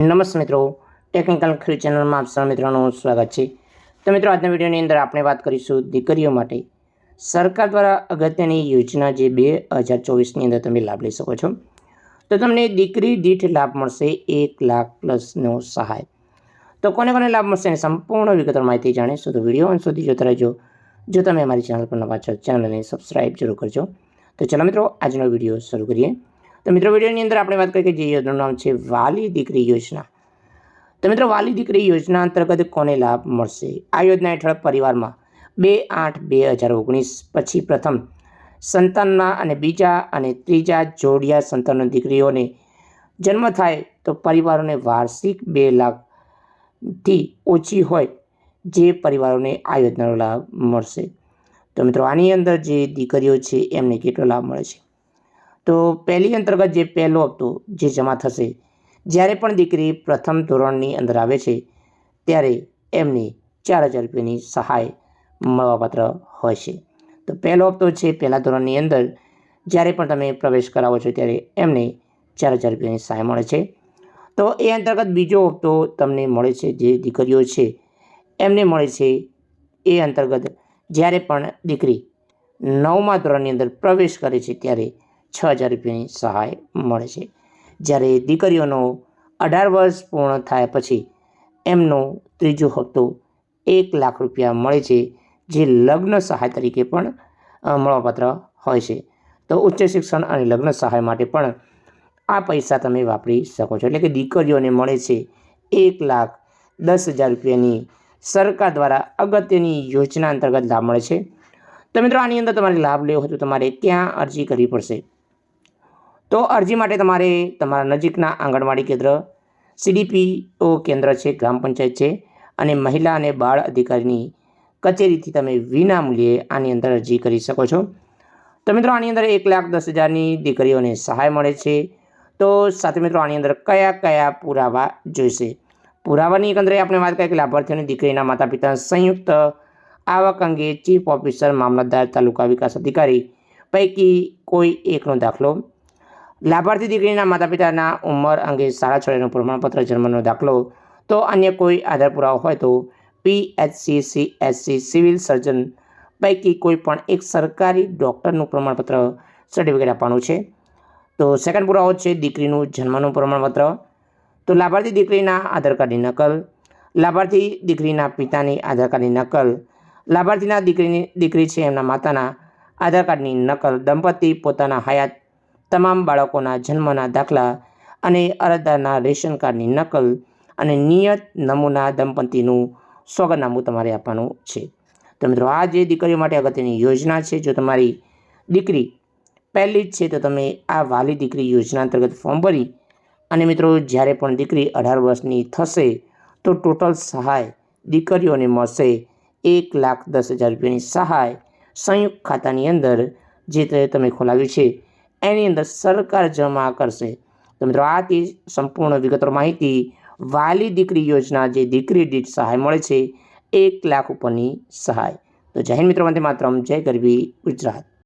નમસ્તે મિત્રો, ટેકનિકલ ખેલ ચેનલમાં આપ સૌ મિત્રોનું સ્વાગત છે. તો મિત્રો, આજના વિડીયોની અંદર આપણે વાત કરીશું દીકરીઓ માટે. સરકાર દ્વારા અગત્યની યોજના જે બે હજાર ચોવીસની અંદર તમે લાભ લઈ શકો છો. તો તમને દીકરી દીઠ લાભ મળશે એક લાખ પ્લસનો સહાય. તો કોને કોને લાભ મળશે એની સંપૂર્ણ વિગતવાર માહિતી જાણીશું. તો વીડિયો અંત સુધી જોતા રહેજો. જો તમે અમારી ચેનલ પર નવા છો, ચેનલને સબસ્ક્રાઈબ જરૂર કરજો. તો ચાલો મિત્રો, આજનો વીડિયો શરૂ કરીએ. તો મિત્રો, વિડીયોની અંદર આપણે વાત કરીએ કે જે યોજનાનું નામ છે વાલી દીકરી યોજના. તો મિત્રો, વાલી દીકરી યોજના અંતર્ગત કોને લાભ મળશે? આ યોજના હેઠળ પરિવારમાં બે આઠ બે હજાર ઓગણીસ પછી પ્રથમ સંતાનના અને બીજા અને ત્રીજા જોડિયા સંતાનો દીકરીઓને જન્મ થાય તો પરિવારોને વાર્ષિક બે લાખથી ઓછી હોય જે પરિવારોને આ યોજનાનો લાભ મળશે. તો મિત્રો, આની અંદર જે દીકરીઓ છે, એમને કેટલો લાભ મળે છે? તો પહેલી અંતર્ગત જે પહેલો હપ્તો જે જમા થશે, જ્યારે પણ દીકરી પ્રથમ ધોરણની અંદર આવે છે, ત્યારે એમને ચાર હજાર રૂપિયાની સહાય મળવાપાત્ર હોય છે. તો પહેલો હપ્તો છે પહેલા ધોરણની અંદર, જ્યારે પણ તમે પ્રવેશ કરાવો છો ત્યારે એમને ચાર હજાર રૂપિયાની સહાય મળે છે. તો એ અંતર્ગત બીજો હપ્તો તમને મળે છે જે દીકરીઓ છે, એમને મળે છે એ અંતર્ગત જ્યારે પણ દીકરી નવમા ધોરણની અંદર પ્રવેશ કરે છે ત્યારે છ હજાર રૂપિયાની સહાય મળે છે. જ્યારે દીકરીઓનો અઢાર વર્ષ પૂર્ણ થયા પછી એમનો ત્રીજો હપ્તો એક લાખ રૂપિયા મળે છે, જે લગ્ન સહાય તરીકે પણ મળવાપાત્ર હોય છે. તો ઉચ્ચ શિક્ષણ અને લગ્ન સહાય માટે પણ આ પૈસા તમે વાપરી શકો છો. એટલે કે દીકરીઓને મળે છે એક લાખ દસ હજાર રૂપિયાની સરકાર દ્વારા અગત્યની યોજના અંતર્ગત લાભ મળે છે. તો મિત્રો, આની અંદર તમારે લાભ લેવો હોય તો તમારે ક્યાં અરજી કરવી પડશે. તો અરજી માટે તમારે તમારા નજીકના આંગણવાડી કેન્દ્ર સીડીપીઓ કેન્દ્ર છે, ગ્રામ પંચાયત છે અને મહિલા અને બાળ અધિકારીની કચેરીથી તમે વિના મૂલ્યે આની અંદર અરજી કરી શકો છો. તો મિત્રો, આની અંદર એક લાખ દસ હજારની દીકરીઓને સહાય મળે છે. તો સાથે મિત્રો, આની અંદર કયા કયા પુરાવા જોઈશે? પુરાવાની એકંદરે આપણે વાત કરીએ કે લાભાર્થીઓની દીકરીના માતા પિતા સંયુક્ત આવક અંગે ચીફ ઓફિસર, મામલતદાર, તાલુકા વિકાસ અધિકારી પૈકી કોઈ એકનો દાખલો લાભાર્થી દીકરીના માતા પિતાના ઉંમર અંગે શાળા છોડ્યાનું પ્રમાણપત્ર જન્મનો દાખલો. તો અન્ય કોઈ આધાર પુરાવો હોય તો પીએચસી સીએચસી સિવિલ સર્જન પૈકી કોઈ પણ એક સરકારી ડૉક્ટરનું પ્રમાણપત્ર સર્ટિફિકેટ આપવાનું છે. તો સેકન્ડ પુરાવો છે દીકરીનું જન્મનું પ્રમાણપત્ર. તો લાભાર્થી દીકરીના આધાર કાર્ડની નકલ. લાભાર્થી દીકરીના પિતાની આધાર કાર્ડની નકલ. લાભાર્થીના દીકરીની, દીકરી છે એમના માતાના આધાર કાર્ડની નકલ. દંપતી પોતાના હયાત તમામ બાળકોના જન્મના દાખલા અને અરજદારના રેશન કાર્ડની નકલ અને નિયત નમૂના દંપતીનું સોગંદનામું તમારે આપવાનું છે. તો મિત્રો, આ જે દીકરીઓ માટે અગત્યની યોજના છે, જો તમારી દીકરી પહેલી જ છે, તો તમે આ વાલી દીકરી યોજના અંતર્ગત ફોર્મ ભરી અને મિત્રો, જ્યારે પણ દીકરી અઢાર વર્ષની થશે, તો ટોટલ સહાય દીકરીઓને મળશે એક લાખ દસ હજાર રૂપિયાની સહાય સંયુક્ત ખાતાની અંદર, જે તમે ખોલાવ્યું છે. એની અંદર સરકાર જમા કરશે. તો મિત્રો, આ તે સંપૂર્ણ વિગતવાર માહિતી. વાલી દીકરી યોજના જે દીકરી દીઠ સહાય મળે છે, એક લાખ ઉપરની સહાય. તો જય હિન્દ મિત્રો, વંદે માત્ર જય ગરબી ગુજરાત.